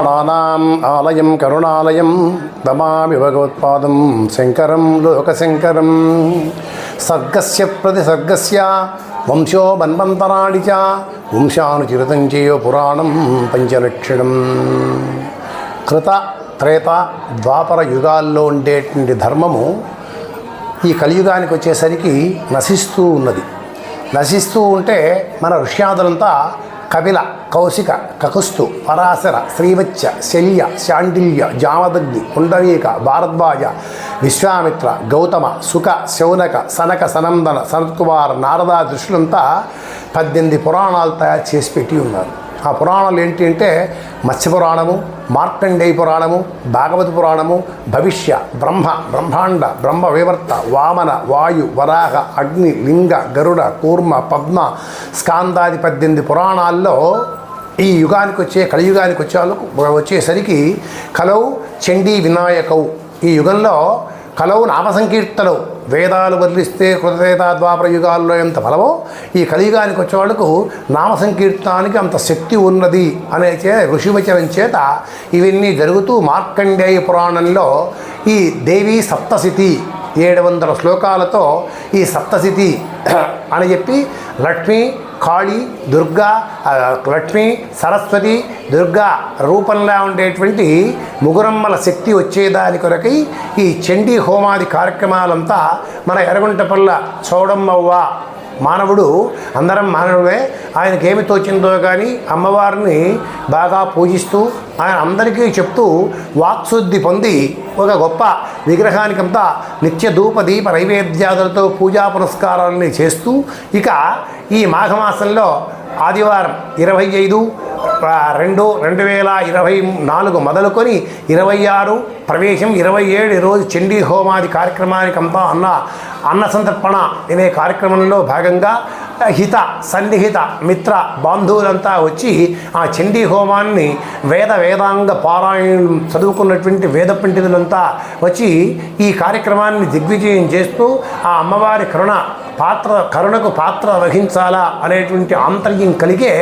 ప్రాణానాం ఆలయం కరుణాలయం దమామి భగవత్పాదం శంకరం లోకశంకరం. సర్గస్య ప్రతి సర్గస్య వంశో మన్వంతరాణి చ వంశానుచిరుతం చేయో పురాణం పంచలక్షణం. కృత త్రేత ద్వాపర యుగాల్లో ఉండేటువంటి ధర్మము ఈ కలియుగానికి వచ్చేసరికి నశిస్తూ ఉన్నది. నశిస్తూ ఉంటే మన ఋష్యాదులంతా కపిల కౌశిక కకుస్తు పరాశర శ్రీవత్స శల్య శాండిల్య జామదగ్ని పుండరీక భారద్వాజ విశ్వామిత్ర గౌతమ సుఖ శౌనక సనక సనందన సనత్కుమార్ నారద దృష్టిలంతా పద్దెనిమిది పురాణాలు తయారు చేసి పెట్టి ఉన్నారు. ఆ పురాణాలు ఏంటి అంటే మత్స్య పురాణము మార్కండేయ పురాణము భాగవత పురాణము భవిష్య బ్రహ్మ బ్రహ్మాండ బ్రహ్మ వివర్త వామన వాయు వరాహ అగ్ని లింగ గరుడ కూర్మ పద్మ స్కాందాది పద్దెనిమిది పురాణాల్లో ఈ యుగానికి వచ్చే కలియుగానికి వచ్చే వచ్చేసరికి కలవు చండీ వినాయకవు. ఈ యుగంలో కలవు నామసంకీర్తలు వేదాలు బదిలిస్తే కృతవేద ద్వాపర యుగాల్లో ఎంత బలమో ఈ కలియుగానికి వచ్చేవాళ్ళకు నామ సంకీర్తనానికి అంత శక్తి ఉన్నది అనే చే ఋషివచనం చేత ఇవన్నీ జరుగుతూ మార్కండేయ పురాణంలో ఈ దేవి సప్తశతి ఏడు వందల శ్లోకాలతో ఈ సప్తశతి అని చెప్పి లక్ష్మి కాళీ దుర్గా లక్ష్మి సరస్వతి దుర్గా రూపంలో ఉండేటువంటి ముగురమ్మల శక్తి వచ్చేదాని కొరకై ఈ చండీ హోమాది కార్యక్రమాలంతా మన ఎరగుంటపల్ల చౌడమ్మవ్వ మానవుడు అందరం మానవుడే ఆయనకి ఏమి తోచిందో కానీ అమ్మవారిని బాగా పూజిస్తూ ఆయన అందరికీ చెప్తూ వాక్శుద్ధి పొంది ఒక గొప్ప విగ్రహానికంతా నిత్య ధూప దీప నైవేద్యాదులతో పూజా పురస్కారాలని చేస్తూ ఇక ఈ మాఘమాసంలో ఆదివారం ఇరవై ఐదు రెండు రెండు వేల ఇరవై నాలుగు మొదలుకొని ఇరవై ఆరు ప్రవేశం ఇరవై ఏడు రోజు చండీ హోమాది కార్యక్రమానికంతా అన్న అన్న సంతర్పణ అనే కార్యక్రమంలో భాగంగా హిత సన్నిహిత మిత్ర బాంధువులంతా వచ్చి ఆ చండీ హోమాన్ని వేద వేదాంగ పారాయణం చదువుకున్నటువంటి వేద పండితులంతా వచ్చి ఈ కార్యక్రమాన్ని దిగ్విజయం చేస్తూ ఆ అమ్మవారి కరుణ పాత్ర కరుణకు పాత్ర వహించాలా అనేటువంటి ఆంతర్యం కలిగే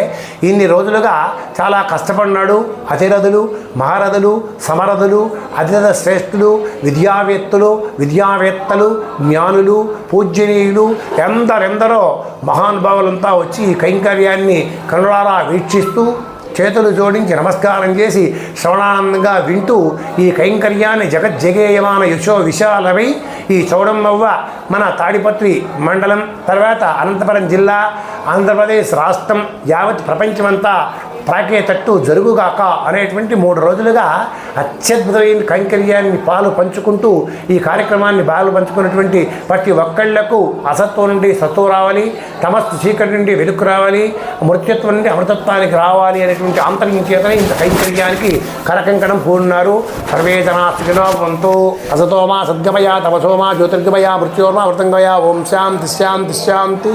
ఇన్ని రోజులుగా చాలా కష్టపడినాడు అతిరథులు మహారథులు సమరథులు అతిరథ శ్రేష్ఠులు విద్యావేత్తలు విద్యావేత్తలు జ్ఞానులు పూజ్యనీయులు ఎందరెందరో మహానుభావులంతా వచ్చి ఈ కైంకర్యాన్ని కనులారా వీక్షిస్తూ చేతులు జోడించి నమస్కారం చేసి శ్రవణానందంగా వింటూ ఈ కైంకర్యాన్ని జగజ్జగేయమాన యశో విశాలమై ఈ చౌడమ్మవ్వ మన తాడిపత్రి మండలం తర్వాత అనంతపురం జిల్లా ఆంధ్రప్రదేశ్ రాష్ట్రం యావత్ ప్రపంచమంతా ప్రాకేతట్టు జరుగుగాక అనేటువంటి మూడు రోజులుగా అత్యద్భుతమైన కైంకర్యాన్ని పాలు పంచుకుంటూ ఈ కార్యక్రమాన్ని పాలు పంచుకున్నటువంటి ప్రతి ఒక్కళ్ళకు అసత్వం నుండి సత్వం రావాలి తమస్సు చీకటి నుండి వెలుగు రావాలి మృత్యత్వం నుండి అమృతత్వానికి రావాలి అనేటువంటి ఆంతర్యం ఇంత కైంకర్యానికి కరకంకణం పూర్ణారు. సర్వే జనాస్తిలో వంతో అసతోమా సద్గమయ తమసోమా జ్యోతిర్గమయ మృత్యోర్మా వృతంగమయ ఓం శాంతి శాంతి శాంతి.